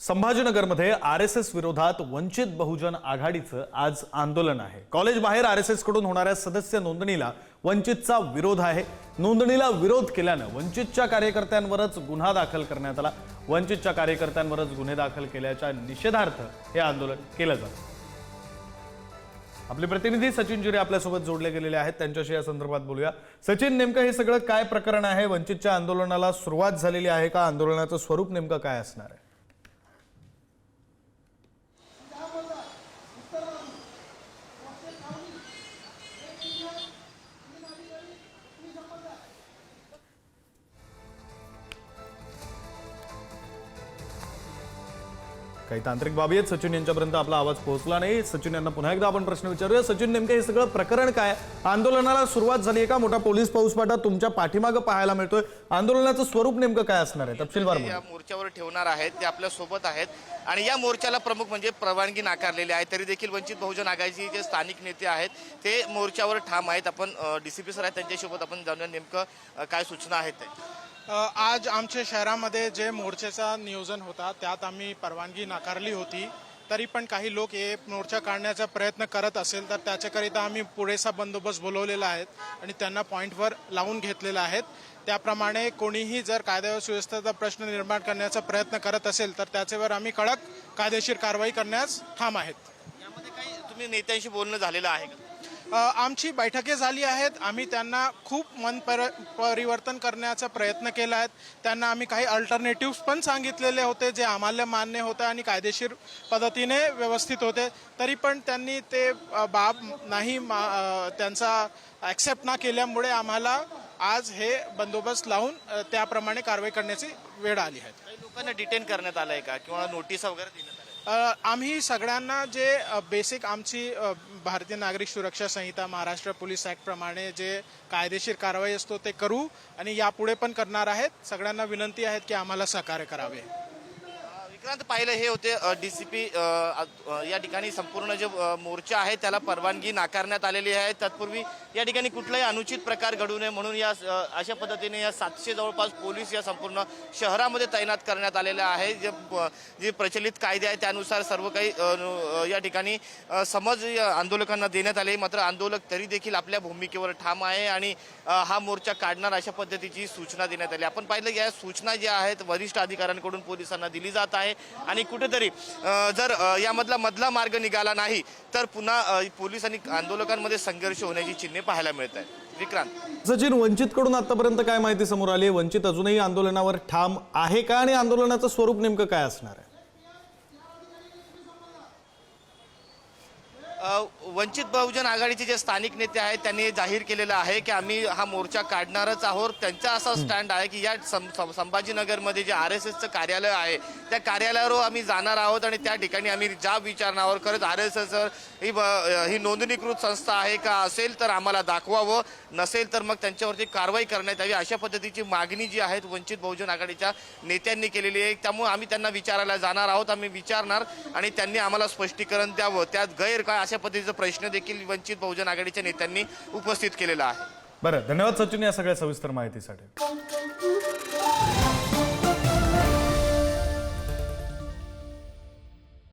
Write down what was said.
संभाजीनगरमध्ये R S S विरोधात वंचित बहुजन आघाडीचं आज आंदोलन आहे. कॉलेज बाहेर आर एस एसकडून होणाऱ्या सदस्य नोंदणीला वंचितचा विरोध आहे. नोंदणीला विरोध केल्यानं वंचितच्या कार्यकर्त्यांवरच गुन्हा दाखल करण्यात आला. वंचितच्या कार्यकर्त्यांवरच गुन्हे दाखल केल्याच्या निषेधार्थ हे आंदोलन केलं जातं. आपले प्रतिनिधी सचिन जिरे आपल्यासोबत जोडले गेलेले आहेत. त्यांच्याशी या संदर्भात बोलूया. सचिन नेमकं हे सगळं काय प्रकरण आहे? वंचितच्या आंदोलनाला सुरुवात झालेली आहे का? आंदोलनाचं स्वरूप नेमकं काय असणार आहे? काही तांत्रिक बाबी आहेत. सचिन यांच्यापर्यंत आपला आवाज पोहोचला नाही. सचिन यांना पुन्हा एकदा आपण प्रश्न विचारूया. सचिन नेमकं हे सगळं प्रकरण काय? आंदोलनाला सुरुवात झाली आहे का? मोठा पोलीस पाऊसपाटा तुमच्या पाठीमागं पाहायला मिळतोय. आंदोलनाचं स्वरूप नेमकं काय असणार आहे? तपशीलवार. या मोर्चावर ठेवणार आहेत. ते आपल्यासोबत आहेत. आणि या मोर्चाला प्रमुख म्हणजे परवानगी नाकारलेली आहे. तरी देखील वंचित बहुजन आघाडीचे जे स्थानिक नेते आहेत ते मोर्चावर ठाम आहेत. आपण डीसीपी सर आहेत. त्यांच्यासोबत आपण जाणूया नेमकं काय सूचना आहेत आज आमच्या शहरामध्ये जे मोर्चेचा नियोजन होता त्यात आम्ही परवानगी नाकारली होती. तरी पण काही लोक हे मोर्चा काढण्याचा प्रयत्न करत असेल तर त्याच्याकरिता आम्ही पुरेसा बंदोबस्त बोलवलेला आहे आणि त्यांना पॉईंटवर लावून घेतलेला आहेत त्याप्रमाणे कोणीही जर कायदा व सुव्यवस्थेचा प्रश्न निर्माण करण्याचा प्रयत्न करत असेल तर त्याच्यावर आम्ही कडक कायदेशीर कारवाई करण्यास ठाम आहेत. यामध्ये काही तुम्ही नेत्यांशी बोलणं झालेलं आहे का? आमची बैठके झाली आहेत. आम्ही त्यांना खूप मन पर परिवर्तन करण्याचा प्रयत्न केला आहे. त्यांना आम्ही काही अल्टरनेटिव्ह पण सांगितलेले होते जे आम्हाला मान्य होते आणि कायदेशीर पद्धतीने व्यवस्थित होते. तरी पण त्यांनी ते बाब नाही मा- त्यांचा ॲक्सेप्ट ना केल्यामुळे आम्हाला आज हे बंदोबस्त लावून त्याप्रमाणे कारवाई करण्याची वेळ आली आहे. लोकांना डिटेन करण्यात आलंय का? किंवा नोटीस वगैरे देण्यात आम्ही सगळ्यांना जे बेसिक आमची भारतीय नागरिक सुरक्षा संहिता महाराष्ट्र पोलीस ॲक्टप्रमाणे जे कायदेशीर कारवाई असतो ते करू आणि यापुढे पण करणार आहेत. सगळ्यांना विनंती आहेत की आम्हाला सहकार्य करावे. विक्रांत पाहिलं हे होते डी सी पी या ठिकाणी संपूर्ण जे मोर्चा आहे त्याला परवानगी नाकारण्यात आलेली आहे. तत्पूर्वी या ठिकाणी कुठलाही अनुचित प्रकार घडू नये म्हणून या अशा पद्धतीने या सातशे जवळपास पोलीस या संपूर्ण शहरामध्ये तैनात करण्यात आलेले आहे जे जे प्रचलित कायदे आहे त्यानुसार सर्व काही या ठिकाणी समज या आंदोलकांना देण्यात आले. मात्र आंदोलक तरी देखील आपल्या भूमिकेवर ठाम आहे आणि हा मोर्चा काढणार अशा पद्धतीची सूचना देण्यात आली. आपण पाहिलं या सूचना ज्या आहेत वरिष्ठ अधिकाऱ्यांकडून पोलिसांना दिली जात आहे. आणि कुठेतरी जर यामधला मधला मार्ग निघाला नाही तर पुन्हा पोलीस आणि आंदोलकांमध्ये संघर्ष होण्याची चिन्हे पाहायला मिळत आहेत. विक्रांत. सचिन वंचितकडून आतापर्यंत काय माहिती समोर आली वंचित अजूनही आंदोलनावर ठाम आहे का? आणि आंदोलनाचं स्वरूप नेमकं काय असणार आहे? वंचित बहुजन आघाडीचे जे स्थानिक नेते आहेत त्यांनी जाहीर केलेलं आहे की आम्ही हा मोर्चा काढणारच आहोत. त्यांचा असा स्टँड आहे की या संभाजीनगरमध्ये जे आर एस एसचं कार्यालय आहे त्या कार्यालयावर आम्ही जाणार आहोत आणि त्या ठिकाणी आम्ही जाब विचारणार खरंच आर एस एस ही ही नोंदणीकृत संस्था आहे का असेल तर आम्हाला दाखवावं. नसेल तर मग त्यांच्यावरती कारवाई करण्यात यावी अशा पद्धतीची मागणी जी आहे वंचित बहुजन आघाडीच्या नेत्यांनी केलेली आहे. त्यामुळे आम्ही त्यांना विचारायला जाणार आहोत. आम्ही विचारणार आणि त्यांनी आम्हाला स्पष्टीकरण द्यावं. त्यात गैर काय अशा पद्धतीचा प्रश्न देखील वंचित बहुजन आघाडीच्या नेत्यांनी उपस्थित केलेला आहे. बरं धन्यवाद सचिन या सगळ्या सविस्तर माहितीसाठी.